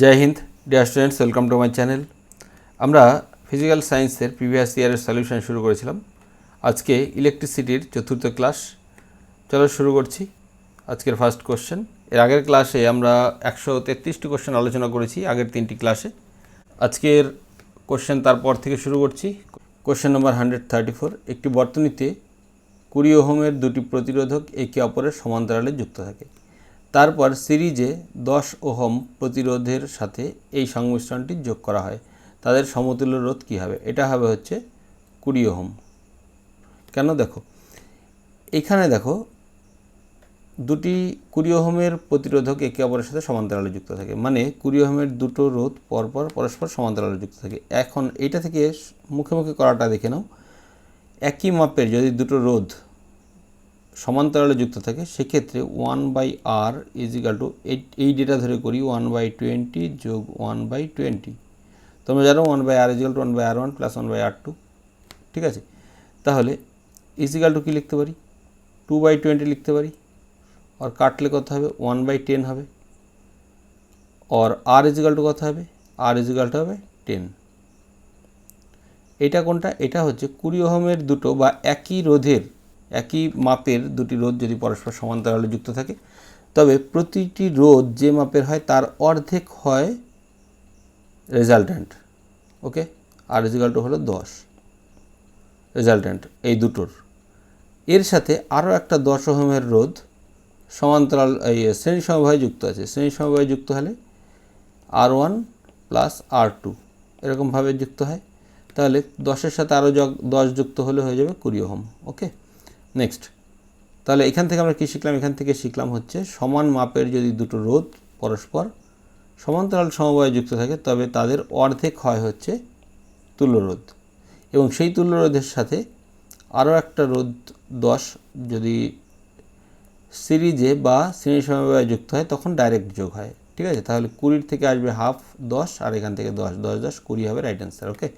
Jai Hind dear students welcome to my channel আমরা physical সায়েন্সের previous ইয়ারের solution শুরু করেছিলাম। আজকে ইলেকট্রিসিটির চতুর্থ ক্লাস চলো শুরু করছি আজকের ফার্স্ট কোশ্চেন এর আগের ক্লাসে আমরা একশো তেত্রিশটি কোশ্চেন আলোচনা করেছি, আগের তিনটি ক্লাসে আজকের কোশ্চেন তারপর থেকে শুরু করছি। Question number hundred thirty four একটি বর্তনীতে কুড়ি ওহমের দুটি প্রতিরোধক একে অপরের সমান্তরালে যুক্ত থাকে। তারপর সিরিজে দশ ওহম প্রতিরোধের সাথে এই সংমিশ্রণটি যোগ করা হয়। তাদের সমতুল্য রোধ কী হবে? এটা হবে হচ্ছে কুড়ি ওহম। কেন দেখো? এখানে দেখো, দুটি কুড়ি ওহমের প্রতিরোধক একে অপরের সাথে সমান্তরালে যুক্ত থাকে। মানে কুড়ি ওহমের দুটো রোধ পরপর পরস্পর সমান্তরালে যুক্ত থাকে। এখন এটা থেকে মুখে মুখে করাটা দেখে নাও। একই মাপের যদি দুটো রোধ সমান্তরালে যুক্ত থাকে, সেক্ষেত্রে one by R equal to এই ডেটা ধরে করি ওয়ান বাই টোয়েন্টি যোগ ওয়ান বাই টোয়েন্টি তোমরা জানো one by R equal to one by R one plus one by R two ঠিক আছে? তাহলে ইজিক্যাল টু কী লিখতে পারি? টু বাই টোয়েন্টি লিখতে পারি। আর কাটলে কত হবে? ওয়ান বাই টেন হবে। আর আর ইজিক্যাল টু কত হবে? আর ইজিক্যাল টু হবে টেন এটা কোনটা? এটা হচ্ছে কুড়ি ওহমের দুটো বা একই রোধের একই মাপের দুটি রোধ যদি পরস্পর সমান্তরালে যুক্ত থাকে। তবে প্রতিটি রোধ যে মাপের হয় তার অর্ধেক হয় রেজাল্ট্যান্ট, ওকে? আর রেজাল্ট হলো দশ। রেজাল্ট্যান্ট, এই দুটোর। এর সাথে আরও একটা দশ ওহমের রোধ সমান্তরাল, এই শ্রেণি সমবায় যুক্ত আছে। শ্রেণি সমবায় যুক্ত হলে R one plus R two, এরকমভাবে যুক্ত হয়। তাহলে দশের সাথে আরও দশ যুক্ত হলে হয়ে যাবে কুড়ি ওহম, ওকে? নেক্সট তাহলে এখান থেকে আমরা কী শিখলাম? এখান থেকে শিখলাম হচ্ছে সমান মাপের যদি দুটো রোধ পরস্পর সমান্তরাল সমবায়ে যুক্ত থাকে, তবে তাদের অর্ধেক হয় হচ্ছে তুল্যরোধ এবং সেই তুল্যরোধের সাথে আরও একটা রোধ দশ যদি সিরিজে বা শ্রেণি সমবায়ে যুক্ত হয়, তখন ডাইরেক্ট যোগ হয়। ঠিক আছে? তাহলে কুড়ির থেকে আসবে হাফ দশ, আর এখান থেকে দশ দশ দশ কুড়ি হবে right answer okay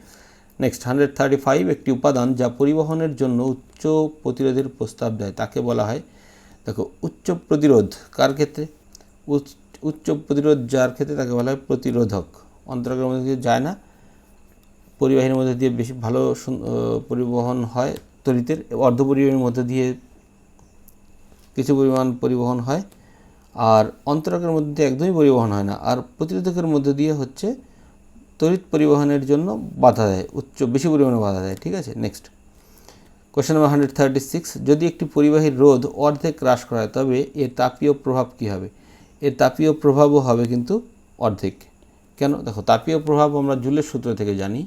next hundred thirty five একটি উপাদান যা পরিবহনের জন্য উচ্চ প্রতিরোধের প্রস্তাব দেয়। তাকে বলা হয়, দেখো, উচ্চ প্রতিরোধ। কার ক্ষেত্রে? উচ্চ প্রতিরোধ যার ক্ষেত্রে তাকে বলা হয় প্রতিরোধক। অন্তরকের মধ্যে দিয়ে যায় না। পরিবাহীর মধ্যে দিয়ে বেশি ভালো পরিবহন হয় তরিতের অর্ধ পরিবাহীর মধ্যে দিয়ে কিছু পরিমাণ পরিবহন হয়। আর অন্তরকের মধ্যে দিয়ে একদমই পরিবহন হয় না। আর প্রতিরোধকের মধ্যে দিয়ে হচ্ছে তড়িৎ পরিবহনের জন্য বাধা দেয়, উচ্চ, বেশি পরিমাণে বাধা দেয়। ঠিক আছে? Next question number hundred thirty six যদি একটি পরিবাহীর রোধ অর্ধেক হ্রাস করা হয় তবে এর তাপীয় প্রভাব কী হবে? এর তাপীয় প্রভাবও হবে কিন্তু অর্ধেক। কেন? দেখো, তাপীয় প্রভাব আমরা জুলের সূত্র থেকে জানি।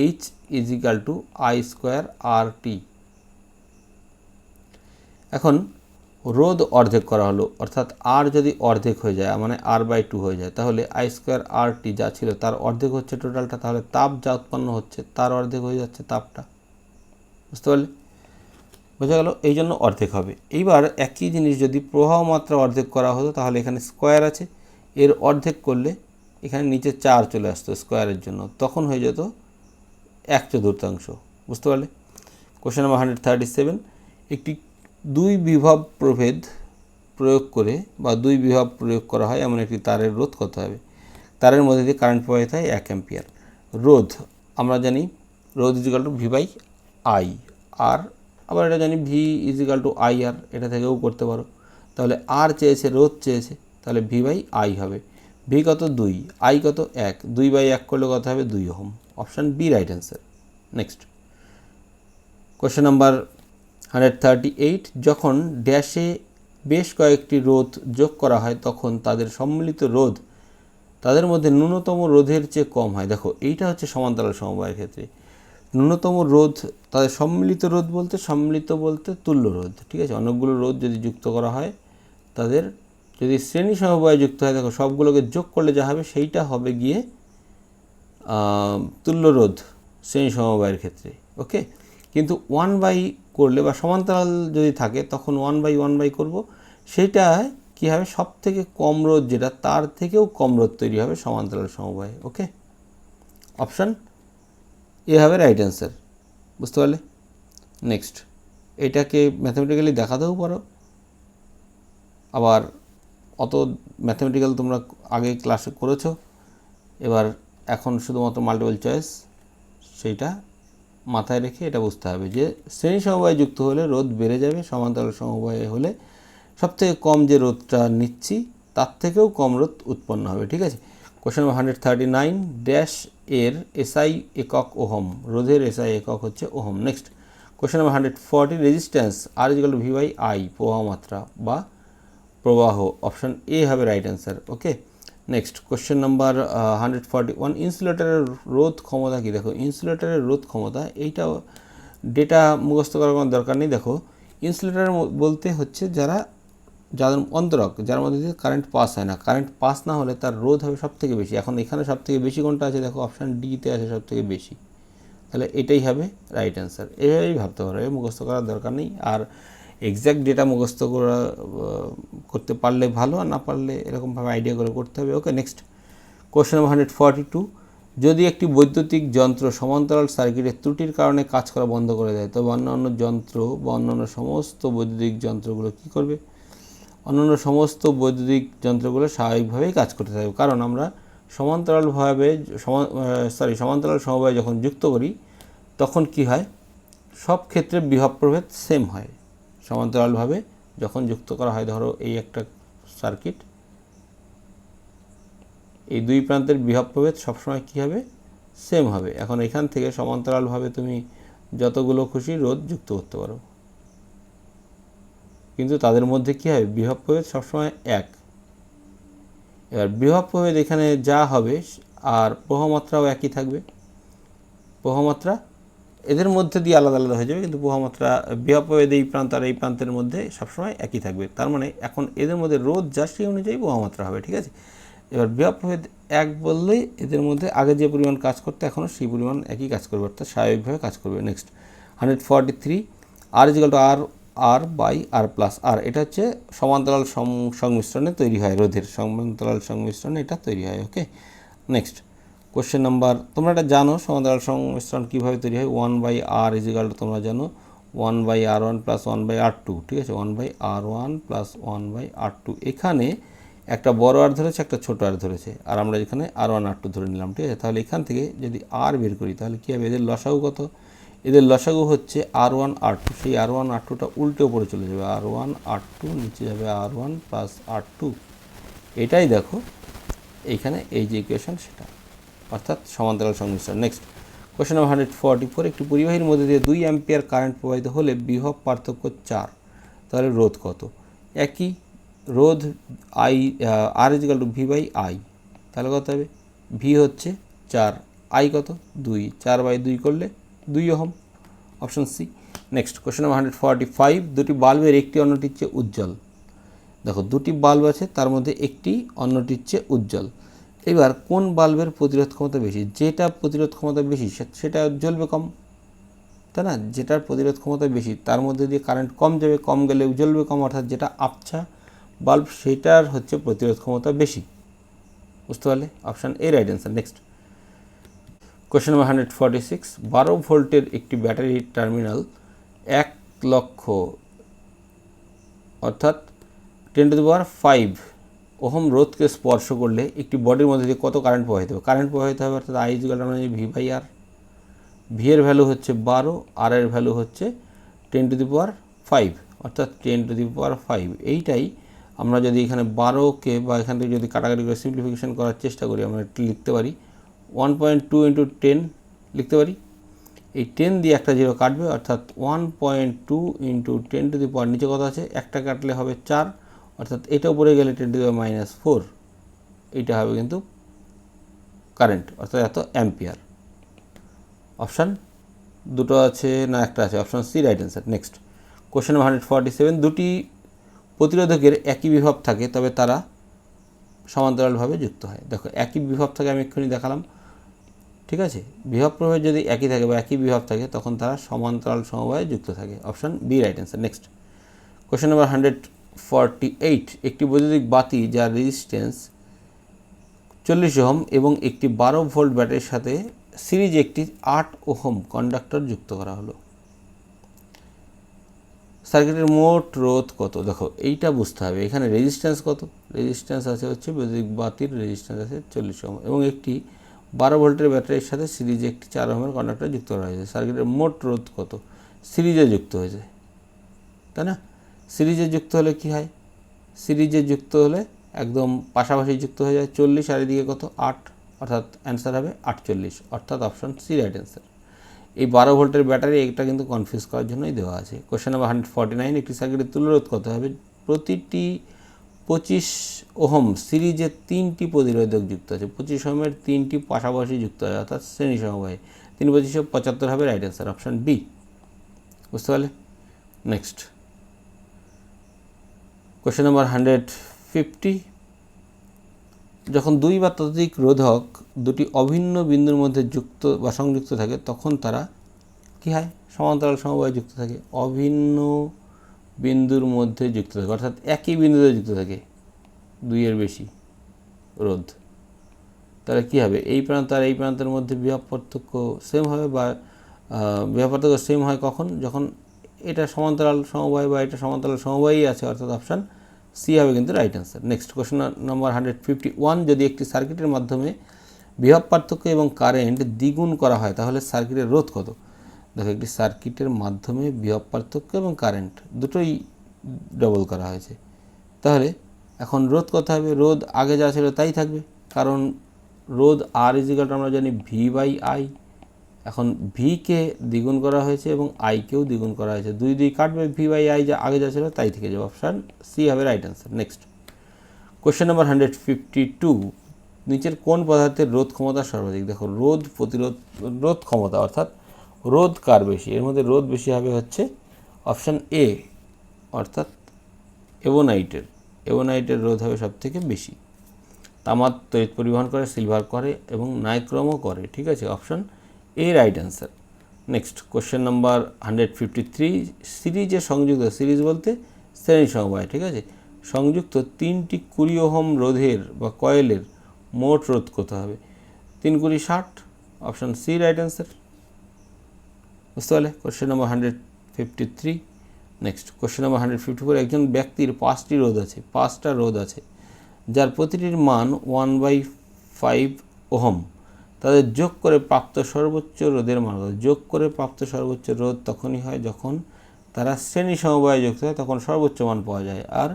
H equal to I square R T এখন রোধ অর্ধেক করা হলো, অর্থাৎ আর যদি অর্ধেক হয়ে যায় মানে আর বাই টু হয়ে যায়, তাহলে আই স্কোয়ার আর টি যা ছিল তার অর্ধেক হচ্ছে টোটালটা তাহলে তাপ যা উৎপন্ন হচ্ছে তার অর্ধেক হয়ে যাচ্ছে তাপটা। বুঝতে পারলে? বোঝা গেল? এই জন্য অর্ধেক হবে। এইবার একই জিনিস যদি প্রবাহ মাত্রা অর্ধেক করা হতো, তাহলে এখানে স্কোয়ার আছে। এর অর্ধেক করলে এখানে নিচে চার চলে আসতো স্কোয়ারের জন্য। তখন হয়ে যেত এক চতুর্থাংশ। বুঝতে পারলে? Question number hundred thirty seven একটি দুই বিভব প্রভেদ প্রয়োগ করে বা দুই বিভব প্রয়োগ করা হয়, এমন একটি তারের রোধ কত হবে। তারের মধ্যে দিয়ে কারেন্ট প্রবাহিত হয় এক অ্যাম্পিয়ার। রোধ, আমরা জানি রোধ equal to V by I আর আবার এটা জানি V equal to I R এটা থেকেও করতে পারো। তাহলে আর চেয়েছে, রোধ চেয়েছে, তাহলে ভি বাই আই হবে। ভি কত? দুই। আই কত? এক। দুই বাই এক করলে কত হবে? দুই ohm option B right answer next question number hundred thirty eight, যখন ড্যাশে বেশ কয়েকটি রোধ যোগ করা হয়, তখন তাদের সম্মিলিত রোধ তাদের মধ্যে ন্যূনতম রোধের চেয়ে কম হয়। দেখো, এইটা হচ্ছে সমান্তরাল সমবায়ের ক্ষেত্রে। ন্যূনতম রোধ, তাদের সম্মিলিত রোধ বলতে, সম্মিলিত বলতে তুল্য রোধ, ঠিক আছে? অনেকগুলো রোধ যদি যুক্ত করা হয়, তাদের যদি শ্রেণি সমবায় যুক্ত হয়, দেখো, সবগুলোকে যোগ করলে যা হবে, সেইটা হবে গিয়ে তুল্য রোধ শ্রেণি সমবায়ের ক্ষেত্রে, ওকে? কিন্তু ওয়ান বাই করলে বা সমান্তরাল যদি থাকে, তখন ওয়ান বাই ওয়ান বাই করব। সেইটা কী হবে? সব থেকে কম রোধ যেটা, তার থেকেও কম রোধ তৈরি হবে সমান্তরাল সমবায়ে ওকে অপশান এ হবে রাইট অ্যান্সার বুঝতে পারলে? নেক্সট এটাকে ম্যাথামেটিক্যালি দেখাতেও পারো। আবার অত ম্যাথামেটিক্যাল তোমরা আগে ক্লাসে করেছ। এবার এখন শুধুমাত্র মাল্টিপল চয়েস সেইটা মাথায় রেখে এটা বুঝতে হবে যে শ্রেণি সমবায় যুক্ত হলে রোধ বেড়ে যাবে, সমান্তরাল সমবায়ে হলে সবথেকে কম যে রোধটা নিচ্ছি তার থেকেও কম রোধ উৎপন্ন হবে, ঠিক আছে? Question number hundred thirty nine dash এর এসআই একক ওহম, রোধের এসআই একক হচ্ছে ohm. Next question number hundred forty resistance R to V I প্রবাহ মাত্রা বা প্রবাহ অপশন এ হবে right answer okay next question number hundred forty one ইনসুলেটারের রোধ ক্ষমতা কি? দেখো ইনসুলেটারের রোধ ক্ষমতা এইটা ডেটা মুখস্থ করার কোনো দরকার নেই। দেখো ইনসুলেটার বলতে হচ্ছে যারা, যাদের অন্তরক, যার মধ্যে দিয়ে কারেন্ট পাস হয় না। কারেন্ট পাস না হলে তার রোধ হবে সব থেকে বেশি। এখন এখানে সব থেকে বেশি কোনটা আছে? দেখো অপশান ডিতে আছে সব থেকে বেশি। তাহলে এটাই হবে রাইট অ্যান্সার এভাবেই ভাবতে পারো মুখস্থ করার দরকার নেই। আর এক্স্যাক্ট ডেটা মুখস্থ করা করতে পারলে ভালো, আর না পারলে এরকমভাবে আইডিয়া করে করতে হবে। Okay next number hundred forty two যদি একটি বৈদ্যুতিক যন্ত্র সমান্তরাল সার্কিটের ত্রুটির কারণে কাজ করা বন্ধ করে দেয়, তবে অন্যান্য যন্ত্র বা অন্যান্য সমস্ত বৈদ্যুতিক যন্ত্রগুলো কী করবে? অন্যান্য সমস্ত বৈদ্যুতিক যন্ত্রগুলো স্বাভাবিকভাবেই কাজ করতে থাকবে। কারণ আমরা সমান্তরালভাবে সরি সমান্তরাল সমবায় যখন যুক্ত করি, তখন কি হয়? সব ক্ষেত্রে বিভব প্রভেদ সেম হয়। সমান্তরালভাবে যখন যুক্ত করা হয়, ধরো এই একটা সার্কিট এই দুই প্রান্তের বিভব প্রভেদ সবসময় কী হবে? সেম হবে। এখন এখান থেকে সমান্তরালভাবে তুমি যতগুলো খুশি রোধ যুক্ত করতে পারো। কিন্তু তাদের মধ্যে কী হবে? বিভব প্রভেদ সবসময় এক। এবার বিভব প্রভেদ এখানে যা হবে, আর প্রহমাত্রাও একই থাকবে। প্রহমাত্রা এদের মধ্যে দিয়ে আলাদা আলাদা হয়ে যাবে, কিন্তু প্রহমাত্রা বিভব প্রভেদ এই প্রান্ত আর এই প্রান্তের মধ্যে সবসময় একই থাকবে। তার মানে এখন এদের মধ্যে রোদ যা সেই অনুযায়ী প্রহমাত্রা হবে, ঠিক আছে? এবার বিভব প্রভেদ এক বললেই এদের মধ্যে আগে যে পরিমাণ কাজ করতে এখনও সেই পরিমাণ একই কাজ করবে, অর্থাৎ স্বাভাবিকভাবে কাজ করবে। Next hundred forty three R equal to R R by R plus R এটা হচ্ছে সমান্তরাল সংমিশ্রণে তৈরি হয় রোধের। সমান্তরাল সংমিশ্রণে এটা তৈরি হয় ওকে নেক্সট কোশ্চেন নাম্বার তোমরা এটা জানো সমান্তরাল সংমিশ্রণ কীভাবে তৈরি হয়? One by R equal to তোমরা জানো one by R one plus one by R two ঠিক আছে? One by R one plus one by R two এখানে একটা বড় আর ধরেছে, একটা ছোট আর ধরেছে। আর আমরা এখানে আর ওয়ান আর টু ধরে নিলাম, ঠিক আছে? তাহলে এখান থেকে যদি আর বের করি, তাহলে কী হবে? এদের লসাগু কত? এদের লসাগু হচ্ছে আর ওয়ান আর টু সেই আর ওয়ান আর টুটা উল্টে উপরে চলে যাবে। আর ওয়ান আর টু নিচে যাবে R one plus R two এটাই দেখো এইখানে এই যে ইকুয়েশন সেটা। অর্থাৎ সমান্তরাল সংমিশ্রণ। Next question number hundred forty four একটি পরিবাহীর মধ্যে দিয়ে দুই অ্যাম্পিয়ার কারেন্ট প্রবাহিত হলে বিভব পার্থক্য চার, তাহলে রোধ কত? একই রোধ I R equal to V by I তাহলে কত হবে? ভি হচ্ছে চার আই কত? দুই, চার বাই দুই করলে দুই ohm option C next question number hundred forty five দুটি বাল্বের একটি অন্যটির চেয়ে উজ্জ্বল। দেখো, দুটি বাল্ব আছে, তার মধ্যে একটি অন্যটির চেয়ে উজ্জ্বল। এবার কোন বাল্বের প্রতিরোধ ক্ষমতা বেশি? যেটা প্রতিরোধ ক্ষমতা বেশি সেটা জ্বলবে কম, তাই না? যেটার প্রতিরোধ ক্ষমতা বেশি, তার মধ্যে দিয়ে কারেন্ট কম যাবে, কম গেলে জ্বলবে কম, অর্থাৎ যেটা আবছা বাল্ব, সেটার হচ্ছে প্রতিরোধ ক্ষমতা বেশি। বুঝতে পারলে? Option A right answer next question number hundred forty six বারো ভোল্টের একটি ব্যাটারি টার্মিনাল এক লক্ষ, অর্থাৎ ten to the power five ohm রোধকে স্পর্শ করলে একটি বডির মধ্যে দিয়ে কত কারেন্ট প্রবাহিত হবে? কারেন্ট প্রবাহিত হবে অর্থাৎ আই আমরা ভি বাই আর ভি এর ভ্যালু হচ্ছে বারো আর এর ভ্যালু হচ্ছে ten to the power five অর্থাৎ ten to the power five এইটাই আমরা যদি এখানে বারোকে বা এখান থেকে যদি কাটাকাটি করে সিম্পলিফিকেশন করার চেষ্টা করি, আমরা লিখতে পারি। One point two into ten লিখতে পারি। এই টেন দিয়ে একটা জিরো কাটবে, অর্থাৎ one point two into ten to the power নিচে কত আছে? একটা কাটলে হবে চার অর্থাৎ এটা উপরে গেলে টেন টু মাইনাস ফোর এইটা হবে কিন্তু কারেন্ট অর্থাৎ এত অ্যাম্পিয়ার অপশান দুটো আছে না একটা আছে? Option C right answer next question number hundred forty seven দুটি প্রতিরোধকের একই বিভব থাকে, তবে তারা সমান্তরালভাবে যুক্ত হয়। দেখো, একই বিভব থাকে, আমি এক্ষুনি দেখালাম। ঠিক আছে? বিভব প্রভাব যদি একই থাকে বা একই বিভব থাকে, তখন তারা সমান্তরাল সমবায়ে যুক্ত থাকে। Option B right answer next question number hundred forty eight, একটি বৈদ্যুতিক বাতি যার রেজিস্ট্যান্স চল্লিশ ওহম এবং একটি বারো ভোল্ট ব্যাটারির সাথে সিরিজে একটি আট ওহম কন্ডাক্টর যুক্ত করা হলো। সার্কিটের মোট রোধ কত? দেখো, এইটা বুঝতে হবে। এখানে রেজিস্ট্যান্স কত? রেজিস্ট্যান্স আছে হচ্ছে বৈদ্যুতিক বাতির রেজিস্ট্যান্স আছে চল্লিশ ওহম এবং একটি বারো ভোল্টের ব্যাটারির সাথে সিরিজে একটি চার ওহমের কন্ডাক্টর যুক্ত করা হয়েছে। সার্কিটের মোট রোধ কত? সিরিজে যুক্ত হয়েছে। তাই না? সিরিজে যুক্ত হলে কি হয়? সিরিজে যুক্ত হলে একদম পাশাপাশি যুক্ত হয়ে যায় চল্লিশ, আর এদিকে কত? আট, অর্থাৎ অ্যান্সার হবে আটচল্লিশ, অর্থাৎ অপশন সি রাইট অ্যান্সার এই বারো ভোল্টের ব্যাটারি এটা কিন্তু কনফিউজ করার জন্যই দেওয়া আছে। Question number hundred forty nine একটি সার্কিটের তুলরোধ কত হবে। প্রতিটি পঁচিশ ওহম সিরিজে তিনটি প্রতিরোধক যুক্ত আছে। পঁচিশ ওহমের তিনটি পাশাপাশি যুক্ত আছে, অর্থাৎ শ্রেণি সমবায়ে। তিন পঁচিশে পঁচাত্তর হবে রাইট অ্যান্সার অপশান বি বুঝতে পারলে? Next question number hundred fifty যখন দুই বা ততোধিক রোধক দুটি অভিন্ন বিন্দুর মধ্যে যুক্ত বা সংযুক্ত থাকে, তখন তারা কী হয়? সমান্তরাল সমবায় যুক্ত থাকে। অভিন্ন বিন্দুর মধ্যে যুক্ত থাকে। অর্থাৎ একই বিন্দুতে যুক্ত থাকে দুইয়ের বেশি রোধ। তাহলে কী হবে? এই প্রান্ত আর এই প্রান্তের মধ্যে বিভব পার্থক্য সেম হবে বা বিভব পার্থক্য সেম হয় কখন? যখন এটা সমান্তরাল সমবায় বা এটা সমান্তরাল সমবায়ই আছে, অর্থাৎ অপশান সি হবে কিন্তু right answer next question number hundred fifty one যদি একটি সার্কিটের মাধ্যমে বিভব পার্থক্য এবং কারেন্ট দ্বিগুণ করা হয়, তাহলে সার্কিটের রোধ কত? দেখো, একটি সার্কিটের মাধ্যমে বিভব পার্থক্য এবং কারেন্ট দুটোই ডবল করা হয়েছে। তাহলে এখন রোধ কত হবে? রোধ আগে যা ছিল তাই থাকবে। কারণ রোধ আর ইজিকালটা আমরা জানি ভি বাই আই এখন ভিকে দ্বিগুণ করা হয়েছে এবং আইকেও দ্বিগুণ করা হয়েছে। দুই দুই কাটবে ভি বাই আই যা আগে যা ছিল তাই থেকে যাবে। অপশান সি হবে right answer next question number hundred fifty two নিচের কোন পদার্থের রোধ ক্ষমতা সর্বাধিক? দেখো, রোধ প্রতিরোধ, রোধ ক্ষমতা অর্থাৎ রোধ কার বেশি? এর মধ্যে রোধ বেশি হবে হচ্ছে অপশান এ অর্থাৎ এবোনাইটের। এবোনাইটের রোধ হবে সব থেকে বেশি। তামার তড়িৎ পরিবহন করে সিলভার করে এবং নাইক্রমও করে, ঠিক আছে? Option A right answer next question number hundred fifty three সিরিজে সংযুক্ত, সিরিজ বলতে শ্রেণি সমবায়, ঠিক আছে? সংযুক্ত তিনটি কুড়ি ওহম রোধের বা কয়েলের মোট রোধ কত হবে? তিন কুড়ি ষাট অপশান সি রাইট অ্যান্সার বুঝতে পারলে? Question number hundred fifty three next question number hundred fifty four একজন ব্যক্তির পাঁচটি রোধ আছে, পাঁচটা রোধ আছে, যার প্রতিটির মান ওয়ান বাই ফাইভ ওহম। তাদের যোগ করে প্রাপ্ত সর্বোচ্চ রোদের মান? যোগ করে প্রাপ্ত সর্বোচ্চ রোদ তখনই হয় যখন তারা শ্রেণি সমবায়ে যুক্ত হয়, তখন সর্বোচ্চ মান পাওয়া যায়। আর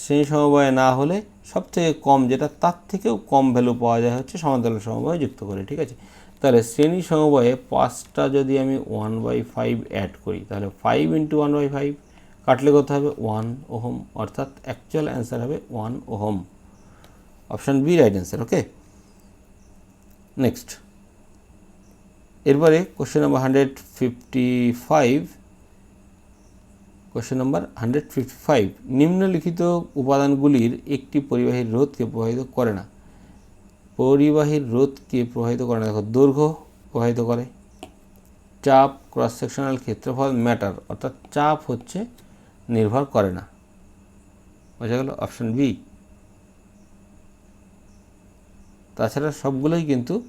শ্রেণি সমবায়ে না হলে সবথেকে কম যেটা, তার থেকেও কম ভ্যালু পাওয়া যায় হচ্ছে সমান্তরাল সমবায়ে যুক্ত করে, ঠিক আছে? তাহলে শ্রেণি সমবায়ে পাঁচটা যদি আমি ওয়ান বাই ফাইভ অ্যাড করি, তাহলে five into one by five কাটলে কত হবে? ওয়ান ওহম, অর্থাৎ অ্যাকচুয়াল অ্যান্সার হবে one ohm. Option B right answer okay next এরপরে question number hundred fifty five question number hundred fifty five নিম্নলিখিত উপাদানগুলির একটি পরিবাহীর রোধকে প্রভাবিত করে না। পরিবাহীর রোধকে প্রভাবিত করে না। দেখো, দৈর্ঘ্য প্রভাবিত করে। চাপ ক্রস সেকশনাল ক্ষেত্রফল ম্যাটার অর্থাৎ চাপ হচ্ছে নির্ভর করে না। বোঝা গেল অপশন বি তাছাড়া সবগুলোই কিন্তু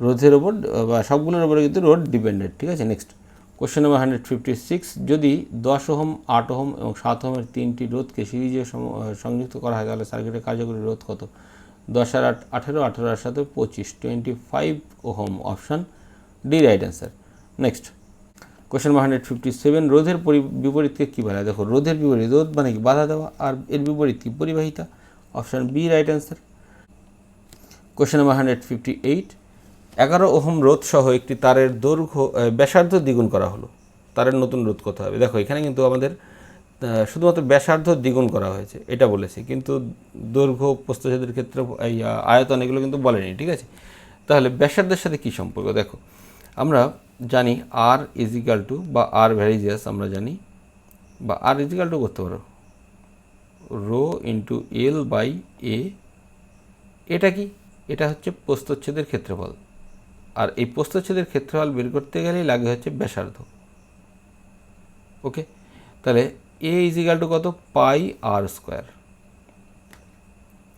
রোধের ওপর বা সবগুলোর ওপরে কিন্তু রোড ডিপেন্ডেন্ট ঠিক আছে? Next question number hundred fifty six যদি দশ ওহম, আট ওহম এবং সাত ওহমের তিনটি রোধকে সিরিজে সংযুক্ত করা হয়, তাহলে সার্কিটের কার্যকরী রোধ কত? দশ আর আট, আঠেরো আঠেরো আর সাথে পঁচিশ twenty five ohm option D right answer next question number hundred fifty seven রোধের পরি- বিপরীতকে কী বলা দেখো, রোধের বিপরীত, রোধ মানে কি? বাধা দেওয়া, আর এর বিপরীত কি? পরিবাহিতা option B right answer question number hundred fifty eight এগারো ওহম রোধ সহ একটি তারের দৈর্ঘ্য ব্যাসার্ধ দ্বিগুণ করা হলো। তারের নতুন রোধ কত হবে। দেখো, এখানে কিন্তু আমাদের শুধুমাত্র ব্যাসার্ধ দ্বিগুণ করা হয়েছে, এটা বলেছে। কিন্তু দৈর্ঘ্য, প্রস্থচ্ছেদের ক্ষেত্রে, এই আয়তন এগুলো কিন্তু বলেনি, ঠিক আছে? তাহলে ব্যাসার্ধের সাথে কী সম্পর্ক? দেখো, আমরা জানি আর ইজিক্যাল টু বা আর ভ্যারিজিয়াস আমরা জানি, বা আর ইজিক্যাল টু করতে পারো। Rho into L by A, এটা কি? এটা হচ্ছে প্রস্থচ্ছেদের ক্ষেত্রফল। আর এই প্রস্থচ্ছেদের ক্ষেত্রফল বের করতে গেলেই লাগে হচ্ছে ব্যাসার্ধ। ওকে? তাহলে এ ইজিক্যাল টু কত? Pi R square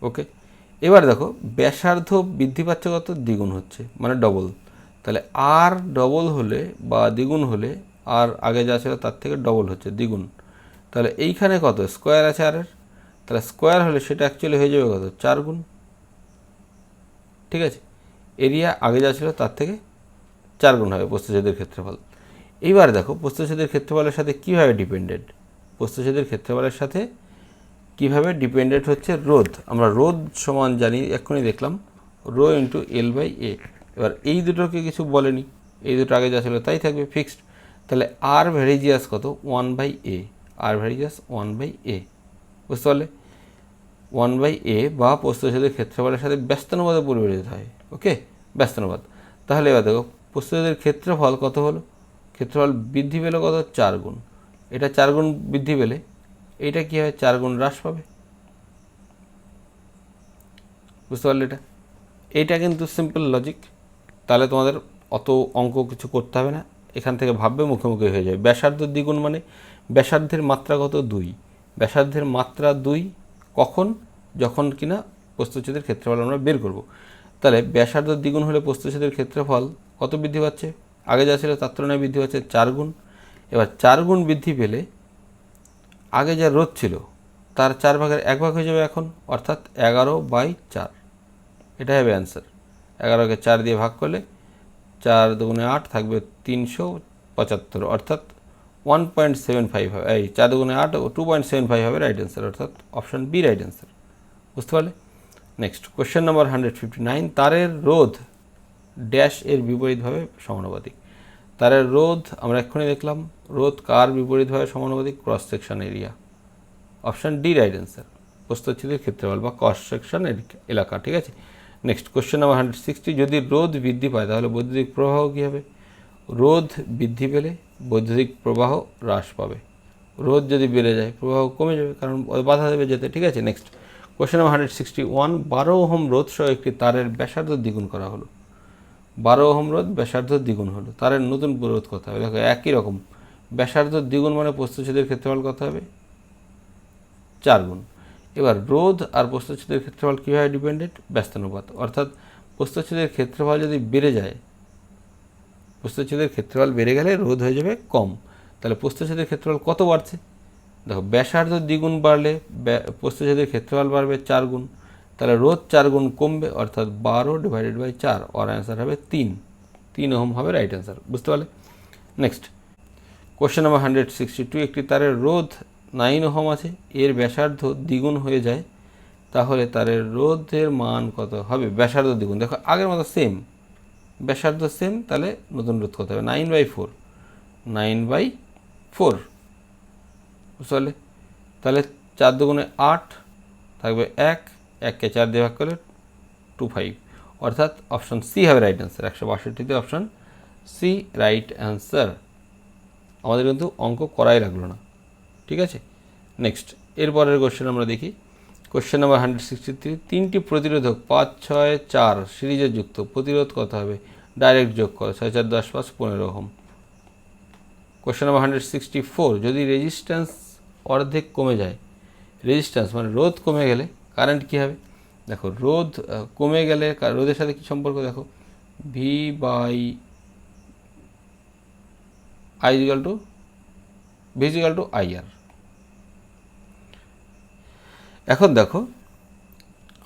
okay? এবার দেখো, ব্যাসার্ধ বৃদ্ধি পাচ্ছে কত? দ্বিগুণ হচ্ছে মানে ডবল তাহলে আর ডবল হলে বা দ্বিগুণ হলে আর আগে যা ছিল তার থেকে ডবল হচ্ছে, দ্বিগুণ। তাহলে এইখানে কত? স্কোয়ার আছে আরের তাহলে স্কোয়ার হলে সেটা অ্যাকচুয়ালি হয়ে যাবে কত? চার গুণ। ঠিক আছে? এরিয়া আগে যা ছিল তার থেকে চার গুণ হবে প্রস্থচ্ছেদের ক্ষেত্রফল। এইবার দেখো, প্রস্থচ্ছেদের ক্ষেত্রফলের সাথে কীভাবে ডিপেন্ডেন্ট প্রস্থচ্ছেদের ক্ষেত্রফলের সাথে কীভাবে ডিপেন্ডেন্ট হচ্ছে রোধ? আমরা রোধ সমান জানি, এক্ষুনি দেখলাম। Rho into L by A. এবার এই দুটোকে কিছু বলেনি। এই দুটো আগে যা ছিল তাই থাকবে ফিক্সড। তাহলে আর ভ্যারিজিয়াস কত? One by A. R varies as one by A. বুঝতে পারলে? ওয়ান বাই এ বা প্রস্থচ্ছেদের ক্ষেত্রফলের সাথে ব্যস্তানুপাতে পরিবর্তিত হয়। ওকে? ব্যস্তানুপাত তাহলে এবার দেখো প্রস্থচ্ছেদের ক্ষেত্রফল কত হলো? ক্ষেত্রফল বৃদ্ধি পেল কত? চার গুণ। এটা চার গুণ বৃদ্ধি পেলে এইটা কী হয়? চার গুণ হ্রাস পাবে। বুঝতে পারলে এটা? এইটা কিন্তু সিম্পল লজিক তাহলে তোমাদের অত অঙ্ক কিছু করতে হবে না। এখান থেকে ভাববে মুখোমুখি হয়ে যাবে ব্যাসার্ধ দ্বিগুণ মানে ব্যাসার্ধের মাত্রা কত? দুই। ব্যাসার্ধের মাত্রা দুই কখন, যখন কিনা প্রস্তুচ্ছেদের ক্ষেত্রফল আমরা বের করব। তাহলে ব্যাসার্ধ দ্বিগুণ হলে প্রস্তুচ্ছেদের ক্ষেত্রফল কত বৃদ্ধি পাচ্ছে? আগে যা ছিল তার তুলনায় বৃদ্ধি পাচ্ছে চার গুণ। এবার চার গুণ বৃদ্ধি পেলে আগে যা রোধ ছিল তার চার ভাগের এক ভাগ হয়ে যাবে এখন, অর্থাৎ এগারো বাই চার। এটা হবে অ্যান্সার এগারোকে চার দিয়ে ভাগ করলে চার দুগুণে আট থাকবে তিনশো পঁচাত্তর, অর্থাৎ ওয়ান পয়েন্ট সেভেন ফাইভ হবে। এই চার দুগুণে আট টু পয়েন্ট সেভেন ফাইভ হবে রাইট অ্যান্সার অর্থাৎ অপশান বি রাইট অ্যান্সার বুঝতে পারলে? Next question number hundred fifty nine তারের রোধ ড্যাশ এর বিপরীতভাবে সমানুপাতিক। তারের রোধ, আমরা এক্ষুনি দেখলাম, রোধ কার বিপরীতভাবে সমানুপাতিক? Cross section area option D right answer প্রস্তচ্ছেদের ক্ষেত্রফল বা ক্রস সেকশন এলাকা, ঠিক আছে? Next question number hundred sixty যদি রোধ বৃদ্ধি পায়, তাহলে বৈদ্যুতিক প্রবাহ কী হবে? রোধ বৃদ্ধি পেলে বৈদ্যুতিক প্রবাহ হ্রাস পাবে। রোধ যদি বেড়ে যায়, প্রবাহ কমে যাবে, কারণ বাধা দেবে যেতে। ঠিক আছে next question number hundred sixty one বারো ওহম রোধ সহ একটি তারের ব্যাসার্ধ দ্বিগুণ করা হলো। বারো ওহম রোধ, ব্যাসার্ধ দ্বিগুণ হলো। তারের নতুন রোধ কত হবে? দেখো, একই রকম। ব্যাসার্ধ দ্বিগুণ মানে প্রস্তুচ্ছেদের ক্ষেত্রফল কত হবে? চার গুণ। এবার রোধ আর প্রস্তচ্ছেদের ক্ষেত্রফল কীভাবে ডিপেন্ডেন্ট ব্যস্তানুপাত অর্থাৎ প্রস্তচ্ছেদের ক্ষেত্রফল যদি বেড়ে যায় প্রস্তচ্ছেদের ক্ষেত্রফল বেড়ে গেলে রোধ হয়ে যাবে কম। তাহলে প্রস্তচ্ছেদের ক্ষেত্রফল কত বাড়ছে? দেখো, ব্যাসার্ধ দ্বিগুণ বাড়লে প্রস্তচ্ছেদের ক্ষেত্রফল বাড়বে চার গুণ। তাহলে রোধ চার গুণ কমবে, অর্থাৎ বারো ডিভাইডেড বাই চার ওর অ্যান্সার হবে তিন। তিন ওহম হবে রাইট অ্যান্সার বুঝতে পারলে? Next question number hundred sixty two একটি তারের রোধ নাইন ওহম আছে, এর ব্যাসার্ধ দ্বিগুণ হয়ে যায়, তাহলে তারের রোধের মান কত হবে? ব্যাসার্ধ দ্বিগুণ। দেখো, আগের মতো সেম ব্যাসার্ধ সেম তাহলে নতুন রোধ কত হবে। Nine by four nine by four বুঝতে পারলে? তাহলে চার দুগুণে আট থাকবে এক। এককে চার দিয়ে ভাগ করলে টু ফাইভ অর্থাৎ অপশান সি হবে রাইট অ্যান্সার একশো বাষট্টিতে অপশান সি রাইট অ্যান্সার আমাদের কিন্তু অঙ্ক করাই লাগল না। ঠিক আছে? নেক্সট এরপরের কোশ্চেন আমরা দেখি। Question number hundred sixty three তিনটি প্রতিরোধক, পাঁচ, ছয়, চার সিরিজে যুক্ত, প্রতিরোধ কত হবে ডাইরেক্ট যোগ করো, ছয়, চার, দশ, পাঁচ, পনেরো ohm. Question number hundred sixty four যদি রেজিস্ট্যান্স অর্ধেক কমে যায় রেজিস্ট্যান্স মানে রোধ কমে গেলে কারেন্ট কী হবে? দেখো, রোধ কমে গেলে রোধের সাথে কী সম্পর্ক? দেখো V by I equal to V equal to IR এখন দেখো,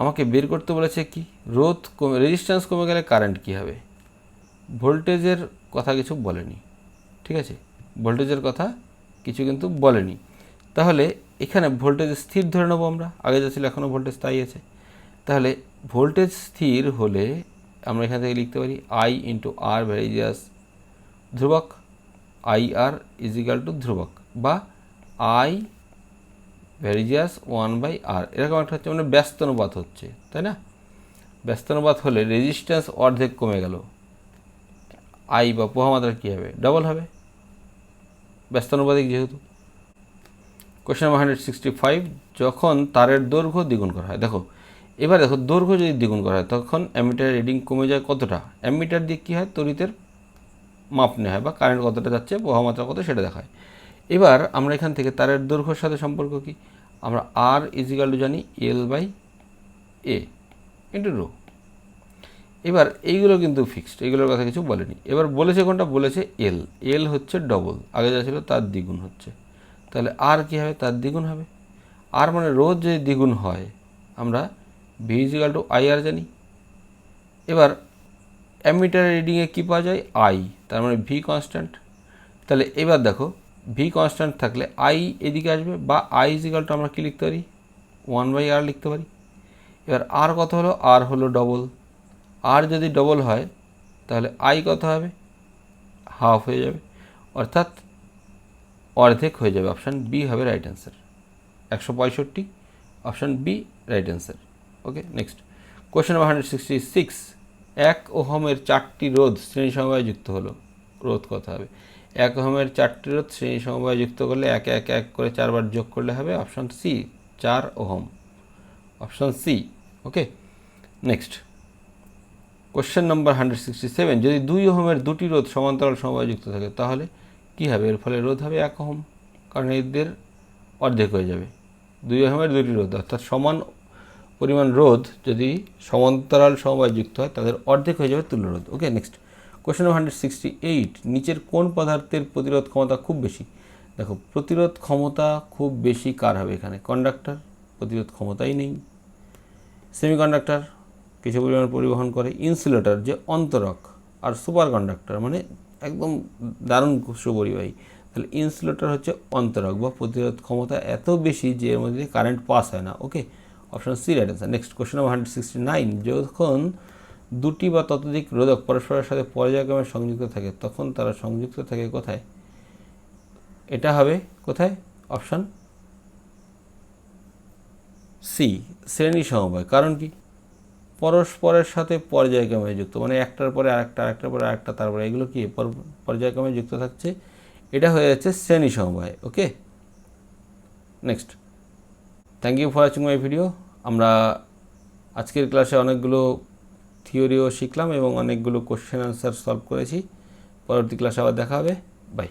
আমাকে বের করতে বলেছে কি? রোধ কমে রেজিস্ট্যান্স কমে গেলে কারেন্ট কী হবে? ভোল্টেজের কথা কিছু বলেনি, ঠিক আছে? ভোল্টেজের কথা কিছু কিন্তু বলেনি। তাহলে এখানে ভোল্টেজ স্থির ধরে নেব আমরা, আগে যা ছিল এখনও ভোল্টেজ তাই আছে। তাহলে ভোল্টেজ স্থির হলে আমরা এখান থেকে লিখতে পারি I into R varies as ধ্রুবক আই আর ইজিক্যাল টু ধ্রুবক, বা I varies as one by R. এরকম একটা হচ্ছে মানে ব্যস্তানুপাত হচ্ছে, তাই না? ব্যস্তানুপাত হলে রেজিস্ট্যান্স অর্ধেক কমে গেল। আই বা পোহামাত্রা কী হবে? ডবল হবে। ব্যস্তানুপাতিক যেহেতু। Question number hundred sixty five যখন তারের দৈর্ঘ্য দ্বিগুণ করা হয়, দেখো, এবার দেখো, দৈর্ঘ্য যদি দ্বিগুণ করা হয়, তখন অ্যামিটার রিডিং কমে যায় কতটা? অ্যামিটার দিয়ে কী হয়? তড়িতের মাপ নেওয়া হয়, বা কারেন্ট কতটা যাচ্ছে প্রবাহমাত্রা কত, সেটা দেখায়। এবার আমরা এখান থেকে তারের দৈর্ঘ্যের সাথে সম্পর্ক কি? আমরা আর ইজিক্যাল টু জানি L by A into rho এবার এইগুলো কিন্তু ফিক্সড এইগুলোর কথা কিছু বলেনি। এবার বলেছে কোনটা? বলেছে এল এল হচ্ছে ডবল আগে যা ছিল তার দ্বিগুণ হচ্ছে। তাহলে আর কী হবে? তার দ্বিগুণ হবে। আর মানে রোজ যদি দ্বিগুণ হয়, আমরা V equal to I R জানি। এবার অ্যামিটার রিডিংয়ে কী পাওয়া যায়? আই তার মানে ভি কনস্ট্যান্ট তাহলে এবার দেখো ভি কনস্ট্যান্ট থাকলে আই এদিকে আসবে বা আই ইজিক্যাল টু আমরা কী লিখতে পারি? ওয়ান বাই আর লিখতে পারি। এবার আর কত হলো? আর হলো ডবল আর যদি ডবল হয়, তাহলে আই কত হবে? হাফ হয়ে যাবে। অর্থাৎ অর্ধেক হয়ে যাবে। অপশান বি হবে রাইট অ্যান্সার একশো পঁয়ষট্টি option B right answer okay next question number hundred sixty six এক ওহমের চারটি রোধ শ্রেণি সমবায় যুক্ত হলো। রোধ কত হবে? এক ওহমের চারটি রোধ শ্রেণি সমবায় যুক্ত করলে এক এক এক করে চারবার যোগ করলে হবে অপশান সি, চার ohm. Option C, okay, next. Question number hundred sixty seven, যদি দুই ওহমের দুটি রোধ সমান্তরাল সমবায় যুক্ত থাকে, তাহলে কী হবে? এর ফলে রোধ হবে এক ওহম, কারণ এদের অর্ধেক হয়ে যাবে। দুই ওহমের দুটি রোধ, অর্থাৎ সমান পরিমাণ রোধ যদি সমান্তরাল সমবায় যুক্ত হয়, তাদের অর্ধেক হয়ে যাবে তুল্য রোধ। Okay, next. Question number hundred sixty eight নিচের কোন পদার্থের প্রতিরোধ ক্ষমতা খুব বেশি? দেখো, প্রতিরোধ ক্ষমতা খুব বেশি কার হবে এখানে? কন্ডাক্টর প্রতিরোধ ক্ষমতাই নেই। সেমিকন্ডাক্টর কিছু পরিমাণ পরিবহন করে। ইনসুলেটর যে অন্তরক আর সুপার কন্ডাক্টর মানে একদম দারুণ সুপরিবাহী। তাহলে ইনসুলেটর হচ্ছে অন্তরক বা প্রতিরোধ ক্ষমতা এত বেশি যে এর মধ্যে কারেন্ট পাস হয় না। Okay option C right answer next question number hundred sixty nine যখন দুটি বা ততোধিক রোধক পরস্পরের সাথে পর্যায়ক্রমে সংযুক্ত থাকে, তখন তারা সংযুক্ত থাকে কোথায়? এটা হবে কোথায়? অপশন সি, শ্রেণি সমবায়। কারণ কি? পরস্পরের সাথে পর্যায়ক্রমে যুক্ত মানে একটার পরে আরেকটা, আরেকটার পরে আরেকটা, তারপরে এগুলো কি? পর- পর্যায়ক্রমে যুক্ত থাকছে। এটা হয়ে যাচ্ছে শ্রেণি সমবায়, okay? Next thank you for watching my video আমরা আজকের ক্লাসে অনেকগুলো থিওরিও শিখলাম এবং অনেকগুলো কোশ্চেন আনসার সলভ করেছি। পরবর্তী ক্লাসে আবার দেখা হবে। বাই